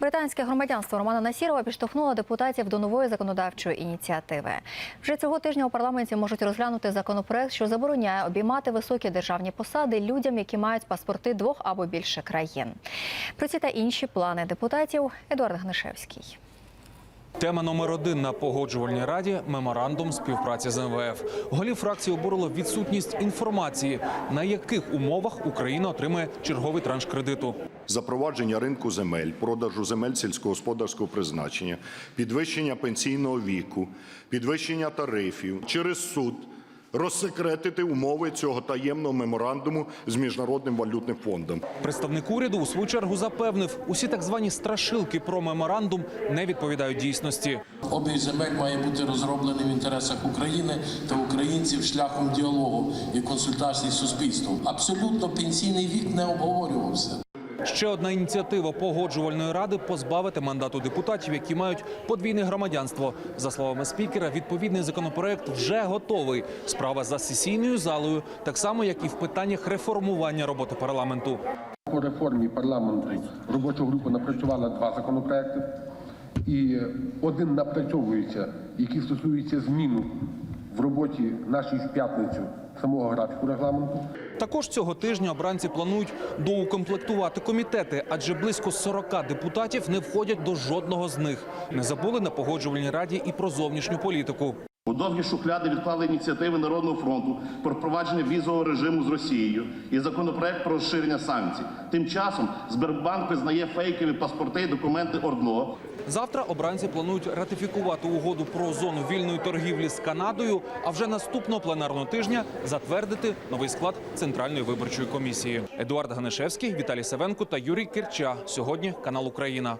Британське громадянство Романа Насірова підштовхнуло депутатів до нової законодавчої ініціативи. Вже цього тижня у парламенті можуть розглянути законопроект, що забороняє обіймати високі державні посади людям, які мають паспорти двох або більше країн. Про ці та інші плани депутатів Едуард Гнишевський. Тема номер один на погоджувальній раді меморандум співпраці з МВФ. Голів фракції обурило відсутність інформації, на яких умовах Україна отримає черговий транш кредиту. запровадження ринку земель, продажу земель сільськогосподарського призначення, підвищення пенсійного віку, підвищення тарифів через суд. Розсекретити умови цього таємного меморандуму з міжнародним валютним фондом. Представник уряду у свою чергу запевнив, усі так звані страшилки про меморандум не відповідають дійсності. Обіг земель має бути розроблений в інтересах України та українців шляхом діалогу і консультацій з суспільством. Абсолютно пенсійний вік не обговорювався. Ще одна ініціатива погоджувальної ради позбавити мандату депутатів, які мають подвійне громадянство. За словами спікера, відповідний законопроект вже готовий. Справа за сесійною залою, так само як і в питаннях реформування роботи парламенту. По реформі парламенту робоча група напрацювала два законопроекти, і один напрацьовується, який стосується зміну в роботі нашій в п'ятницю самого графіку регламенту. Також цього тижня обранці планують доукомплектувати комітети, адже близько 40 депутатів не входять до жодного з них. Не забули на погоджувальній раді і про зовнішню політику. У довгі шухляди відклали ініціативи Народного фронту про впровадження візового режиму з Росією і законопроект про розширення санкцій. Тим часом Сбербанк визнає фейкові паспорти і документи ОРДЛО. Завтра обранці планують ратифікувати угоду про зону вільної торгівлі з Канадою. А вже наступного пленарного тижня затвердити новий склад центральної виборчої комісії. Едуард Ганишевський, Віталій Савенко та Юрій Кирча. Сьогодні канал Україна.